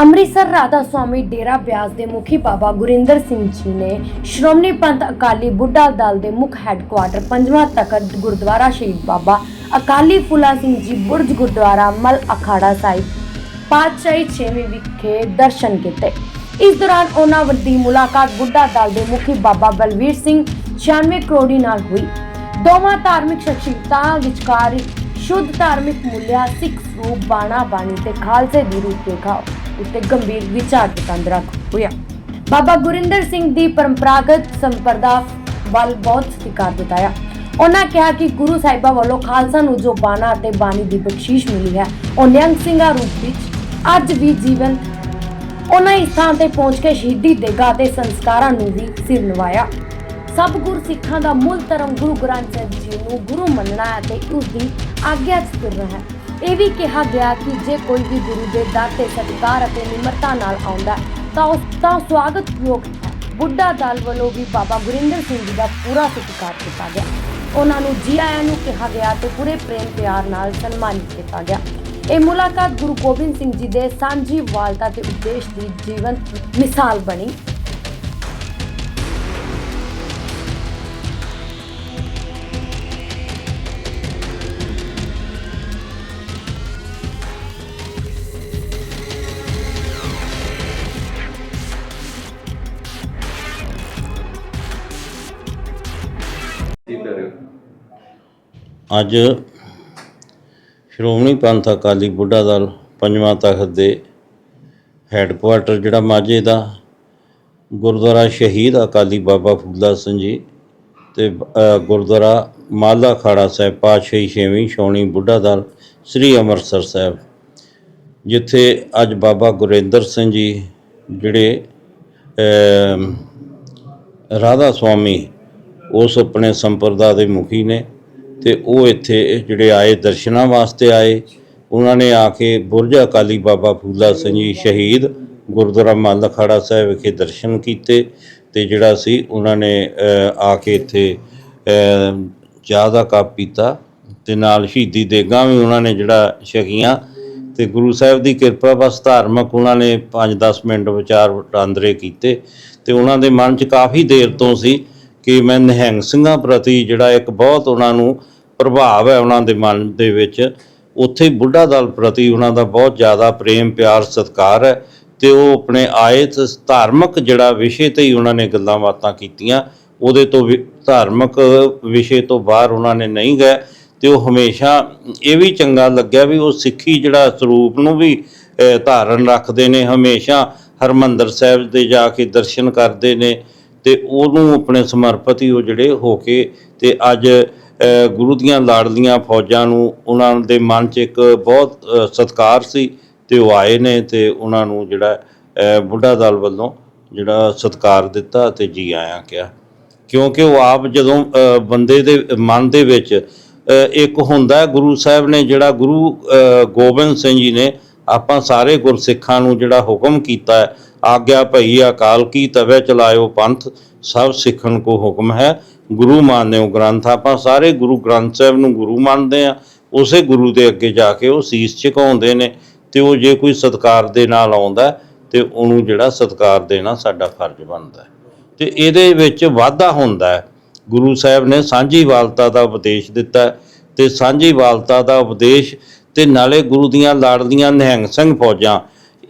ਅੰਮ੍ਰਿਤਸਰ ਰਾਧਾ ਸੁਆਮੀ ਡੇਰਾ ਬਿਆਸ ਦੇ ਮੁਖੀ ਬਾਬਾ ਗੁਰਿੰਦਰ ਸਿੰਘ ਜੀ ਨੇ ਸ਼੍ਰੋਮਣੀ ਪੰਥ ਅਕਾਲੀ ਬੁੱਢਾ ਦਲ ਦੇ ਮੁੱਖ ਹੈੱਡਕੁਆਟਰ ਪੰਜਵਾਂ ਤਖਤ ਗੁਰਦੁਆਰਾ ਸ਼ਹੀਦ ਬਾਬਾ ਅਕਾਲੀ ਫੁੱਲਾ ਸਿੰਘ ਜੀ ਬੁਰਜ ਗੁਰਦੁਆਰਾ ਮਲ ਅਖਾੜਾ ਸਾਹਿਬ ਪਾਤਸ਼ਾਹੀ ਛੇਵੀਂ ਵਿਖੇ ਦਰਸ਼ਨ ਕੀਤੇ। ਇਸ ਦੌਰਾਨ ਉਹਨਾਂ ਵੱਡੀ ਮੁਲਾਕਾਤ ਬੁੱਢਾ ਦਲ ਦੇ ਮੁਖੀ ਬਾਬਾ ਬਲਵੀਰ ਸਿੰਘ 96 ਕਰੋੜੀ ਨਾਲ ਹੋਈ। ਦੋਵਾਂ ਧਾਰਮਿਕ ਸ਼ਖਸੀਅਤਾਂ ਵਿਚਕਾਰ ਸ਼ੁੱਧ ਧਾਰਮਿਕ ਮੁੱਲਿਆ ਸਿੱਖ ਸਰੂਪ ਬਾਣਾ ਬਾਣੀ ਤੇ ਖਾਲਸੇ ਦੀ ਰੂਪਰੇਖਾ ਉੱਤੇ ਗੰਭੀਰ ਵਿਚਾਰ ਵਟਾਂਦਰਾ ਹੋਇਆ। ਬਾਬਾ ਗੁਰਿੰਦਰ ਸਿੰਘ ਦੀ ਪਰੰਪਰਾਗਤ ਸੰਪਰਦਾ ਵੱਲ ਬਹੁਤ ਸਤਿਕਾਰ ਜਤਾਇਆ। ਉਹਨਾਂ ਕਿਹਾ ਕਿ ਗੁਰੂ ਸਾਹਿਬਾਂ ਵੱਲੋਂ ਖਾਲਸਾ ਨੂੰ ਜੋ ਬਾਣਾ ਅਤੇ ਬਾਣੀ ਦੀ ਬਖਸ਼ਿਸ਼ ਮਿਲੀ ਹੈ, ਉਹ ਨਿਹੰਗ ਸਿੰਘਾਂ ਰੂਪ ਵਿੱਚ ਅੱਜ ਵੀ ਜੀਵਨ ਉਹਨਾਂ ਇਸ ਥਾਂ ਤੇ ਪਹੁੰਚ ਕੇ ਸ਼ਹੀਦੀ ਦੇਗਾ ਤੇ ਸੰਸਕਾਰਾਂ ਨੂੰ ਵੀ ਸਿਰ ਨਿਵਾਇਆ। ਸਭ ਗੁਰ ਸਿੱਖਾਂ ਦਾ ਮੂਲ ਧਰਮ ਗੁਰੂ ਗ੍ਰੰਥ ਸਾਹਿਬ ਜੀ ਨੂੰ ਗੁਰੂ ਮੰਨਣਾ ਹੈ ਤੇ ਉਸ ਦੀ ਆਗਿਆ 'ਚ ਤੁਰਨਾ ਹੈ। ਇਹ ਵੀ ਕਿਹਾ ਗਿਆ ਕਿ ਜੇ ਕੋਈ ਵੀ ਗੁਰੂ ਦੇ ਦਰ ਤੇ ਸਤਿਕਾਰ ਅਤੇ ਨਿਮਰਤਾ ਨਾਲ ਆਉਂਦਾ ਤਾਂ ਉਸ ਦਾ ਸਵਾਗਤਯੋਗ ਹੈ ਬੁੱਢਾ ਦਲ ਵੱਲੋਂ ਵੀ ਬਾਬਾ ਗੁਰਿੰਦਰ ਸਿੰਘ ਜੀ ਦਾ ਪੂਰਾ ਸਤਿਕਾਰ ਕੀਤਾ ਗਿਆ। ਉਹਨਾਂ ਨੂੰ ਜੀ ਆਇਆਂ ਨੂੰ ਕਿਹਾ ਗਿਆ ਤੇ ਪੂਰੇ ਪ੍ਰੇਮ ਪਿਆਰ ਨਾਲ ਸਨਮਾਨਿਤ ਕੀਤਾ ਗਿਆ। ਇਹ ਮੁਲਾਕਾਤ ਗੁਰੂ ਗੋਬਿੰਦ ਸਿੰਘ ਜੀ ਦੇ ਸਾਂਝੀ ਵਾਲਤਾ ਤੇ ਉਪਦੇਸ਼ ਦੀ ਜੀਵਨ ਮਿਸਾਲ ਬਣੀ। ਅੱਜ ਸ਼੍ਰੋਮਣੀ ਪੰਥ ਅਕਾਲੀ ਬੁੱਢਾ ਦਲ ਪੰਜਵਾਂ ਤਖਤ ਦੇ ਹੈੱਡਕੁਆਟਰ ਜਿਹੜਾ ਮਾਝੇ ਦਾ ਗੁਰਦੁਆਰਾ ਸ਼ਹੀਦ ਅਕਾਲੀ ਬਾਬਾ ਫੂਲਾ ਸਿੰਘ ਜੀ ਤੇ ਗੁਰਦੁਆਰਾ ਮਾਲਾ ਖਾੜਾ ਸਾਹਿਬ, ਪਾਤਸ਼ਾਹੀ ਛੇਵੀਂ ਛਾਉਣੀ ਬੁੱਢਾ ਦਲ ਸ੍ਰੀ ਅੰਮ੍ਰਿਤਸਰ ਸਾਹਿਬ, ਜਿੱਥੇ ਅੱਜ ਬਾਬਾ ਗੁਰਿੰਦਰ ਸਿੰਘ ਜੀ ਜਿਹੜੇ ਰਾਧਾ ਸੁਆਮੀ ਉਸ ਆਪਣੇ ਸੰਪਰਦਾ ਦੇ ਮੁਖੀ ਨੇ ਤੇ ਉਹ ਇੱਥੇ ਜਿਹੜੇ ਆਏ ਦਰਸ਼ਨਾਂ ਵਾਸਤੇ ਆਏ, ਉਹਨਾਂ ਨੇ ਆ ਕੇ ਬੁਰਜ ਅਕਾਲੀ ਬਾਬਾ ਫੂਲਾ ਸਿੰਘ ਜੀ ਸ਼ਹੀਦ ਗੁਰਦੁਆਰਾ ਮੱਲ ਅਖਾੜਾ ਸਾਹਿਬ ਵਿਖੇ ਦਰਸ਼ਨ ਕੀਤੇ ਤੇ ਜਿਹੜਾ ਸੀ ਉਹਨਾਂ ਨੇ ਆ ਕੇ ਇੱਥੇ ਚਾਹ ਦਾ ਕੱਪ ਪੀਤਾ ਤੇ ਨਾਲ ਸ਼ਹੀਦੀ ਦੇਗਾਂ ਵੀ ਉਹਨਾਂ ਨੇ ਜਿਹੜਾ ਛਕੀਆਂ ਤੇ ਗੁਰੂ ਸਾਹਿਬ ਦੀ ਕਿਰਪਾ ਬਸ ਧਾਰਮਿਕ ਉਹਨਾਂ ਨੇ 5-10 ਮਿੰਟ ਵਿਚਾਰ ਵਟਾਂਦਰੇ ਕੀਤੇ ਤੇ ਉਹਨਾਂ ਦੇ ਮਨ 'ਚ ਕਾਫੀ ਦੇਰ ਤੋਂ ਸੀ ਕਿ ਮੈਂ ਨਿਹੰਗ ਸਿੰਘਾਂ ਪ੍ਰਤੀ ਜਿਹੜਾ ਇੱਕ ਬਹੁਤ ਉਹਨਾਂ ਨੂੰ ਪ੍ਰਭਾਵ ਹੈ ਉਹਨਾਂ ਦੇ ਮਨ ਦੇ ਵਿੱਚ, ਉੱਥੇ ਬੁੱਢਾ ਦਲ ਪ੍ਰਤੀ ਉਹਨਾਂ ਦਾ ਬਹੁਤ ਜ਼ਿਆਦਾ ਪ੍ਰੇਮ, ਪਿਆਰ, ਸਤਿਕਾਰ ਹੈ ਤੇ ਉਹ ਆਪਣੇ ਆਏ ਤੇ ਧਾਰਮਿਕ ਜਿਹੜਾ ਵਿਸ਼ੇ ਤੇ ਹੀ ਉਹਨਾਂ ਨੇ ਗੱਲਾਂ ਬਾਤਾਂ ਕੀਤੀਆਂ, ਉਹਦੇ ਤੋਂ ਵੀ ਧਾਰਮਿਕ ਵਿਸ਼ੇ ਤੋਂ ਬਾਹਰ ਉਹਨਾਂ ਨੇ ਨਹੀਂ ਗਏ ਤੇ ਉਹ ਹਮੇਸ਼ਾ ਇਹ ਵੀ ਚੰਗਾ ਲੱਗਿਆ ਵੀ ਉਹ ਸਿੱਖੀ ਜਿਹੜਾ ਸਰੂਪ ਨੂੰ ਵੀ ਧਾਰਨ ਰੱਖਦੇ ਨੇ, ਹਮੇਸ਼ਾ ਹਰਮੰਦਰ ਸਾਹਿਬ ਦੇ ਜਾ ਕੇ ਦਰਸ਼ਨ ਕਰਦੇ ਨੇ ਤੇ ਉਹਨੂੰ ਆਪਣੇ ਸਮਰਪਿਤ ਹੀ ਉਹ ਜਿਹੜੇ ਹੋ ਕੇ ਤੇ ਅੱਜ ਗੁਰੂ ਦੀਆਂ ਲਾੜਲੀਆਂ ਫੌਜਾਂ ਨੂੰ ਉਹਨਾਂ ਦੇ ਮਨ 'ਚ ਇੱਕ ਬਹੁਤ ਅ, ਸਤਿਕਾਰ ਸੀ ਤੇ ਉਹ ਆਏ ਨੇ ਤੇ ਉਹਨਾਂ ਨੂੰ ਜਿਹੜਾ ਬੁੱਢਾ ਦਲ ਵੱਲੋਂ ਜਿਹੜਾ ਸਤਿਕਾਰ ਦਿੱਤਾ ਤੇ ਜੀ ਆਇਆਂ ਕਿਹਾ। ਕਿਉਂਕਿ ਉਹ ਆਪ ਜਦੋਂ ਬੰਦੇ ਦੇ ਮਨ ਦੇ ਵਿੱਚ ਇੱਕ ਹੁੰਦਾ ਗੁਰੂ ਸਾਹਿਬ ਨੇ ਜਿਹੜਾ ਗੁਰੂ ਗੋਬਿੰਦ ਸਿੰਘ ਜੀ ਨੇ ਆਪਾਂ ਸਾਰੇ ਗੁਰਸਿੱਖਾਂ ਨੂੰ ਜਿਹੜਾ ਹੁਕਮ ਕੀਤਾ ਆਗਿਆ ਭਈ ਅਕਾਲ ਕੀ ਤਵੇ ਚਲਾਇਓ ਪੰਥ ਸਭ ਸਿੱਖਣ ਕੋ ਹੁਕਮ ਹੈ। ਗੁਰੂ ਮੰਨਿਓ ਗ੍ਰੰਥ ਆਪਾਂ ਸਾਰੇ ਗੁਰੂ ਗ੍ਰੰਥ ਸਾਹਿਬ ਨੂੰ ਗੁਰੂ ਮੰਨਦੇ ਆ ਉਸੇ ਗੁਰੂ ਦੇ ਅੱਗੇ ਜਾ ਕੇ ਉਹ ਸੀਸ ਝੁਕਾਉਂਦੇ ਨੇ ਤੇ ਉਹ ਜੇ ਕੋਈ ਸਤਕਾਰ ਦੇ ਨਾਲ ਆਉਂਦਾ ਹੈ, ਤੇ ਉਹਨੂੰ ਜਿਹੜਾ ਸਤਕਾਰ ਦੇਣਾ ਸਾਡਾ ਫਰਜ਼ ਬਣਦਾ ਹੈ। ਤੇ ਇਹਦੇ ਵਿੱਚ ਵਾਧਾ ਹੁੰਦਾ ਗੁਰੂ ਸਾਹਿਬ ਨੇ ਸਾਂਝੀ ਵਾਲਤਾ ਦਾ ਉਪਦੇਸ਼ ਦਿੱਤਾ ਹੈ ਤੇ ਸਾਂਝੀ ਵਾਲਤਾ ਦਾ ਉਪਦੇਸ਼ ਤੇ ਨਾਲੇ ਗੁਰੂ ਦੀਆਂ ਲਾੜਦੀਆਂ ਨਿਹੰਗ ਸਿੰਘ ਫੌਜਾਂ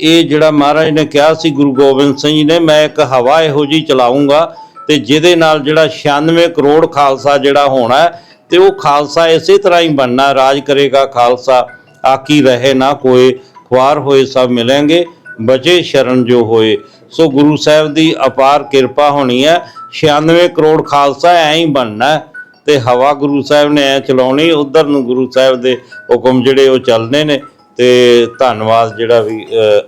ਇਹ ਜਿਹੜਾ ਮਹਾਰਾਜ ਨੇ ਕਿਹਾ ਸੀ ਗੁਰੂ ਗੋਬਿੰਦ ਸਿੰਘ ਜੀ ਨੇ ਮੈਂ ਇੱਕ ਹਵਾ ਇਹੋ ਜੀ ਚਲਾਉਂਗਾ ਤੇ ਜਿਹਦੇ ਨਾਲ ਜਿਹੜਾ 96 ਕਰੋੜ ਖਾਲਸਾ ਜਿਹੜਾ ਹੋਣਾ ਹੈ, ਤੇ ਉਹ ਖਾਲਸਾ ਇਸੇ ਤਰ੍ਹਾਂ ਹੀ ਬਣਨਾ ਰਾਜ ਕਰੇਗਾ ਖਾਲਸਾ ਆਕੀ ਰਹੇ ਨਾ ਕੋਏ ਖੁਆਰ ਹੋਏ ਸਭ ਮਿਲेंगे ਬਚੇ ਸ਼ਰਨ ਜੋ ਹੋਏ। ਸੋ ਗੁਰੂ ਸਾਹਿਬ ਦੀ ਅਪਾਰ ਕਿਰਪਾ ਹੋਣੀ ਹੈ 96 ਕਰੋੜ ਖਾਲਸਾ ਐਂ ਹੀ ਬਣਨਾ ਹੈ ਤੇ ਹਵਾ ਗੁਰੂ ਸਾਹਿਬ ਨੇ ਐ ਚਲਾਉਣੀ ਉਧਰ ਨੂੰ ਗੁਰੂ ਸਾਹਿਬ ਦੇ ਹੁਕਮ ਜਿਹੜੇ ਉਹ ਚੱਲਨੇ ਨੇ। ਤੇ ਧੰਨਵਾਦ ਜਿਹੜਾ ਵੀ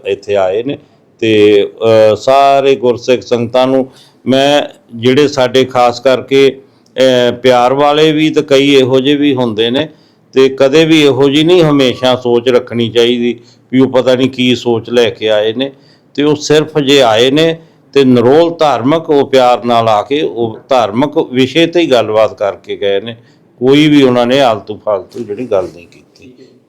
ਇੱਥੇ ਆਏ ਨੇ। ਤੇ ਸਾਰੇ ਗੁਰਸਿੱਖ ਸੰਗਤਾਂ ਨੂੰ ਮੈਂ ਜਿਹੜੇ ਸਾਡੇ ਖਾਸ ਕਰਕੇ ਪਿਆਰ ਵਾਲੇ ਵੀ ਤੇ ਕਈ ਇਹੋ ਜਿਹੇ ਵੀ ਹੁੰਦੇ ਨੇ, ਤੇ ਕਦੇ ਵੀ ਇਹੋ ਜਿਹੀ ਨਹੀਂ ਹਮੇਸ਼ਾ ਸੋਚ ਰੱਖਣੀ ਚਾਹੀਦੀ ਵੀ ਉਹ ਪਤਾ ਨਹੀਂ ਕੀ ਸੋਚ ਲੈ ਕੇ ਆਏ ਨੇ। ਤੇ ਉਹ ਸਿਰਫ ਜੇ ਆਏ ਨੇ ਤੇ ਨਰੋਲ ਧਾਰਮਿਕ ਉਹ ਪਿਆਰ ਨਾਲ ਆ ਕੇ ਉਹ ਧਾਰਮਿਕ ਵਿਸ਼ੇ ਤੇ ਹੀ ਗੱਲਬਾਤ ਕਰਕੇ ਗਏ ਨੇ। ਕੋਈ ਵੀ ਉਹਨਾਂ ਨੇ ਆਲਤੂ ਫਾਲਤੂ ਜਿਹੜੀ ਗੱਲ ਨਹੀਂ ਕੀਤੀ।